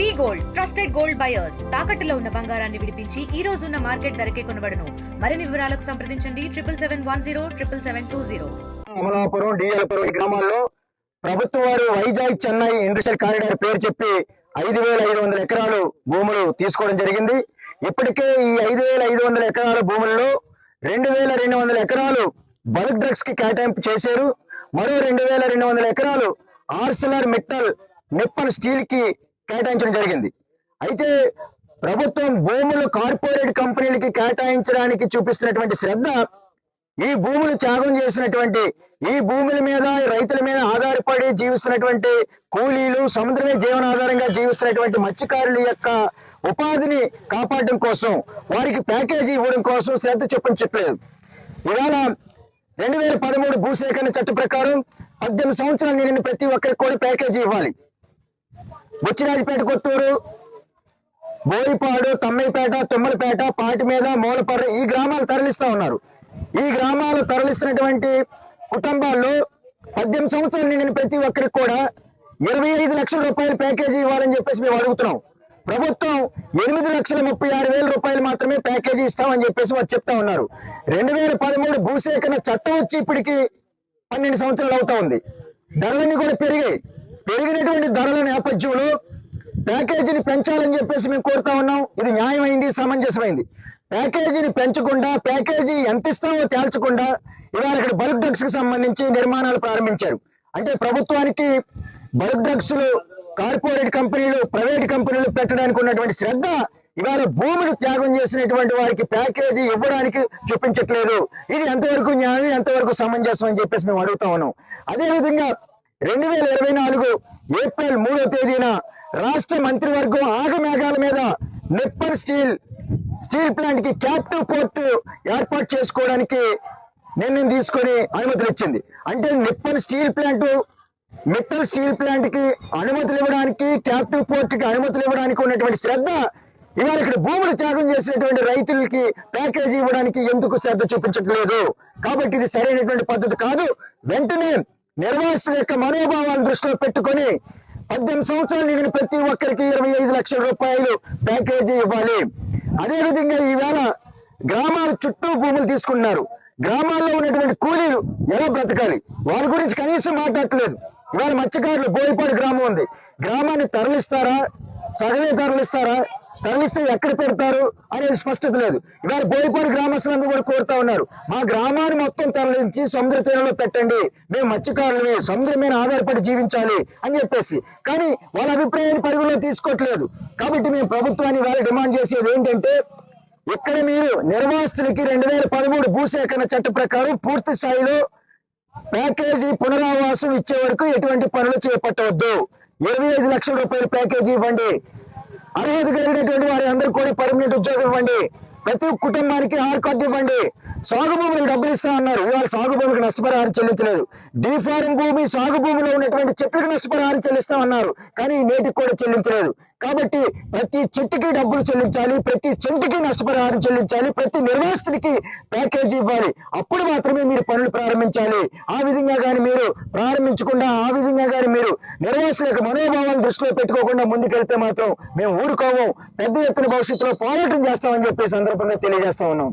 V gold trusted gold buyers. తాకట్టులో ఉన్న బంగారాన్ని విడిపించి ఈ రోజు ఉన్న మార్కెట్ ధరకే కొనబడను. మరిన్ని వివరాలకు సంప్రదించండి. Triple seven one zero triple seven two zero. Amalapuram DLPuram ఈ గ్రామాల్లో ప్రభుత్వ వారు వైజాగ్ చెన్నై ఇండస్ట్రియల్ కారిడార్ పేరు చెప్పి ఐదు వేల ఐదు వందల ఎకరాలు భూములు తీసుకోవడం జరిగింది. ఇప్పటికే ఈ ఐదు వేల ఐదు వందల ఎకరాల భూముల్లో రెండు వేల రెండు వందల ఎకరాలు బల్క్ డ్రగ్స్కి కేటాయింపు చేశారు. మరో రెండు వేల రెండు వందల ఎకరాలు ఆర్సిలర్ మిట్టల్ నిప్పల్ స్టీల్కి కేటాయించడం జరిగింది. అయితే ప్రభుత్వం భూములు కార్పొరేట్ కంపెనీలకి కేటాయించడానికి చూపిస్తున్నటువంటి శ్రద్ధ ఈ భూములు త్యాగం చేసినటువంటి ఈ భూముల మీద రైతుల మీద ఆధారపడి జీవిస్తున్నటువంటి కూలీలు సముద్రమే జీవనాధారంగా జీవిస్తున్నటువంటి మత్స్యకారుల యొక్క ఉపాధిని కాపాడడం కోసం వారికి ప్యాకేజీ ఇవ్వడం కోసం శ్రద్ధ చూపించట్లేదు. ఇవాళ రెండు వేల పదమూడు భూసేకరణ చట్ట ప్రకారం పద్దెనిమిది సంవత్సరాలు నిండిన ప్రతి ఒక్కరికి కూడా ప్యాకేజీ ఇవ్వాలి. బుచ్చిరాజపేట కొత్తూరు. బోయిపాడు తమ్మిపేట తుమ్మలపేట పాటి మీద మూలపర్ర ఈ గ్రామాలు తరలిస్తూ ఉన్నారు. ఈ గ్రామాలు తరలిస్తున్నటువంటి కుటుంబాల్లో పద్దెనిమిది సంవత్సరాలు నిండిన ప్రతి ఒక్కరికి కూడా ఇరవై ఐదు లక్షల రూపాయల ప్యాకేజీ ఇవ్వాలని చెప్పేసి మేము అడుగుతున్నాం. ప్రభుత్వం ఎనిమిది లక్షల ముప్పై ఆరు వేల రూపాయలు మాత్రమే ప్యాకేజీ ఇస్తామని చెప్పేసి వారు చెప్తా ఉన్నారు. రెండు వేల పదమూడు భూసేకరణ చట్టం వచ్చి ఇప్పటికి పన్నెండు సంవత్సరాలు అవుతా ఉంది. ధరలన్నీ కూడా పెరిగాయి. పెరిగినటువంటి ధరల నేపథ్యంలో ప్యాకేజీని పెంచాలని చెప్పేసి మేము కోరుతా ఉన్నాం. ఇది న్యాయమైంది సమంజసమైంది. ప్యాకేజీని పెంచకుండా ప్యాకేజీ ఎంత ఇస్తామో తేల్చకుండా ఇవాళ ఇక్కడ బల్క్ డ్రగ్స్కి సంబంధించి నిర్మాణాలు ప్రారంభించారు. అంటే ప్రభుత్వానికి బల్క్ డ్రగ్స్ కార్పొరేట్ కంపెనీలు ప్రైవేట్ కంపెనీలు పెట్టడానికి ఉన్నటువంటి శ్రద్ధ ఇవాళ భూములు త్యాగం చేసినటువంటి వారికి ప్యాకేజీ ఇవ్వడానికి చూపించట్లేదు. ఇది ఎంతవరకు న్యాయం ఎంతవరకు సమంజసం అని చెప్పేసి మేము అడుగుతా ఉన్నాం. అదేవిధంగా రెండు వేల ఇరవై నాలుగు ఏప్రిల్ మూడో తేదీన రాష్ట్ర మంత్రివర్గం ఆగమేఘాల మీద నిప్పన్ స్టీల్ స్టీల్ ప్లాంట్కి క్యాప్టివ్ పోర్టు ఏర్పాటు చేసుకోవడానికి నిర్ణయం తీసుకొని అనుమతులు ఇచ్చింది అంటే Nippon steel plant Mittal steel ప్లాంట్కి అనుమతులు ఇవ్వడానికి క్యాప్టివ్ పోర్ట్కి అనుమతులు ఇవ్వడానికి ఉన్నటువంటి శ్రద్ధ ఇవాళ ఇక్కడ భూములు త్యాగం చేసినటువంటి రైతులకి ప్యాకేజీ ఇవ్వడానికి ఎందుకు శ్రద్ధ చూపించట్లేదు? కాబట్టి ఇది సరైనటువంటి పద్ధతి కాదు. వెంటనే నిర్వాసితుల యొక్క మనోభావాలను దృష్టిలో పెట్టుకొని పద్దెనిమిది సంవత్సరాలు నిండిన ప్రతి ఒక్కరికి ఇరవై ఐదు లక్షల రూపాయలు ప్యాకేజీ ఇవ్వాలి. అదేవిధంగా ఈవేళ గ్రామాల చుట్టూ భూములు తీసుకున్నారు గ్రామాల్లో ఉన్నటువంటి కూలీలు ఎలా బ్రతకాలి? వాళ్ళ గురించి కనీసం మాట్లాడట్లేదు. ఇవాళ మత్స్యకారులు బోయపాడు గ్రామం ఉంది. గ్రామాన్ని తరలిస్తారా? సగమే తరలిస్తారా? తరలిస్తే ఎక్కడ పెడతారు అనేది స్పష్టత లేదు. ఇవాళ బోయపాడు గ్రామస్తులందరూ కూడా కోరుతా ఉన్నారు. మా గ్రామాన్ని మొత్తం తరలించి సముద్ర తీరంలో పెట్టండి. మేము మత్స్యకారులని సముద్రం మీద ఆధారపడి జీవించాలి అని చెప్పేసి. కానీ వాళ్ళ అభిప్రాయాన్ని పరిగణలో తీసుకోవట్లేదు. కాబట్టి మేము ప్రభుత్వాన్ని వాళ్ళ డిమాండ్ చేసేది ఏంటంటే ఇక్కడ మీరు నిర్వాసితులకి రెండు వేల పదమూడు భూసేకరణ చట్ట ప్రకారం పూర్తి స్థాయిలో ప్యాకేజీ పునరావాసం ఇచ్చే వరకు ఎటువంటి పనులు చేపట్టవద్దు. ఇరవై ఐదు లక్షల రూపాయల ప్యాకేజీ ఇవ్వండి. అర్హత కలిగినటువంటి వారి అందరూ కూడా పర్మనెంట్ ఉద్యోగం ఇవ్వండి. ప్రతి కుటుంబానికి ఆర్ కార్డు ఇవ్వండి. సాగు భూములకు డబ్బులు ఇస్తా అన్నారు. ఇవాళ సాగు భూమికి నష్టపరిహారం చెల్లించలేదు. డీ ఫార్మ్ భూమి సాగు భూమిలో ఉన్నటువంటి చెట్లకు నష్టపరిహారం చెల్లిస్తామన్నారు కానీ నేటికి కూడా చెల్లించలేదు. కాబట్టి ప్రతి చెట్టుకి డబ్బులు చెల్లించాలి ప్రతి చెట్టుకి నష్టపరిహారం చెల్లించాలి ప్రతి నిర్వాసితుడికి ప్యాకేజీ ఇవ్వాలి. అప్పుడు మాత్రమే మీరు పనులు ప్రారంభించాలి. ఆ విధంగా కానీ మీరు ప్రారంభించకుండా ఆ విధంగా కానీ మీరు నిర్వాసుల యొక్క మనోభావాలను దృష్టిలో పెట్టుకోకుండా ముందుకెళ్తే మాత్రం మేము ఊరుకోము. పెద్ద ఎత్తున భవిష్యత్తులో పోరాటం చేస్తామని చెప్పి సందర్భంగా తెలియజేస్తా ఉన్నాం.